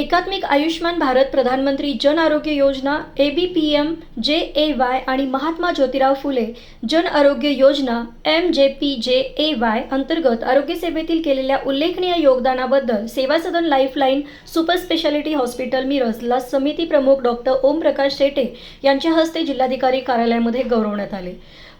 एकात्मिक आयुष्मान भारत प्रधानमंत्री Jan Arogya Yojana A B P M जे ए वाय आणि Mahatma Jyotirao Phule Jan Arogya Yojana M J P जे ए वाय अंतर्गत आरोग्यसेवेतील केलेल्या उल्लेखनीय योगदानाबद्दल Seva Sadan lifeline super speciality hospital मिरजला समिती प्रमुख डॉक्टर ओमप्रकाश शेटे यांच्या हस्ते जिल्हाधिकारी कार्यालयामध्ये गौरवण्यात आले.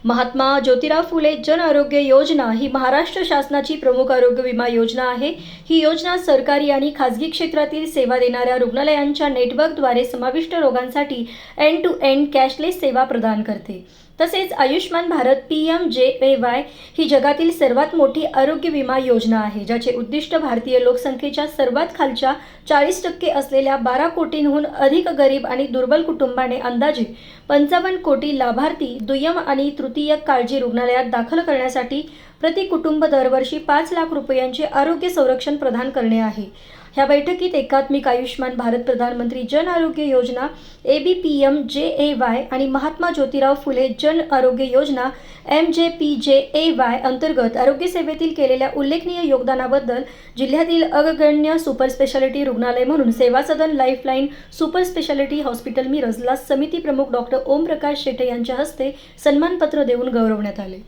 महात्मा ज्योतिराव फुले जन आरोग्य योजना ही महाराष्ट्र शासनाची प्रमुख आरोग्य विमा योजना आहे. ही योजना सरकारी आणि खाजगी क्षेत्रातील सेवा देणाऱ्या रुग्णालयांच्या नेटवर्कद्वारे समाविष्ट रोगांसाठी एंड टू एंड कॅशलेस सेवा प्रदान करते. तसेच आयुष्मान भारत पी एम जे ए वाय ही जगातील सर्वात मोठी आरोग्य विमा योजना आहे ज्याचे उद्दिष्ट भारतीय लोकसंख्येच्या सर्वात खालच्या चाळीस टक्के असलेल्या बारा कोटींहून अधिक गरीब आणि दुर्बल कुटुंबाने अंदाजे पंचावन्न कोटी लाभार्थी दुय्यम आणि तृतीयक काळजी रुग्णालयात दाखल करण्यासाठी प्रति कुटुंब दरवर्षी पाच लाख रुपयांचे आरोग्य संरक्षण प्रदान करणे आहे. ह्या बैठकीत एकात्मिक आयुष्मान भारत प्रधानमंत्री Jan Arogya Yojana A B P M जे ए वाय आणि Mahatma Jyotirao Phule Jan Arogya Yojana M J P जे ए वाय अंतर्गत आरोग्यसेवेतील केलेल्या उल्लेखनीय योगदानाबद्दल जिल्ह्यातील अग्रगण्य सुपर स्पेशालिटी रुग्णालय म्हणून Seva Sadan lifeline super speciality hospital मिरजला समिती प्रमुख डॉक्टर ओमप्रकाश शेटे यांच्या हस्ते सन्मानपत्र देऊन गौरवण्यात आले.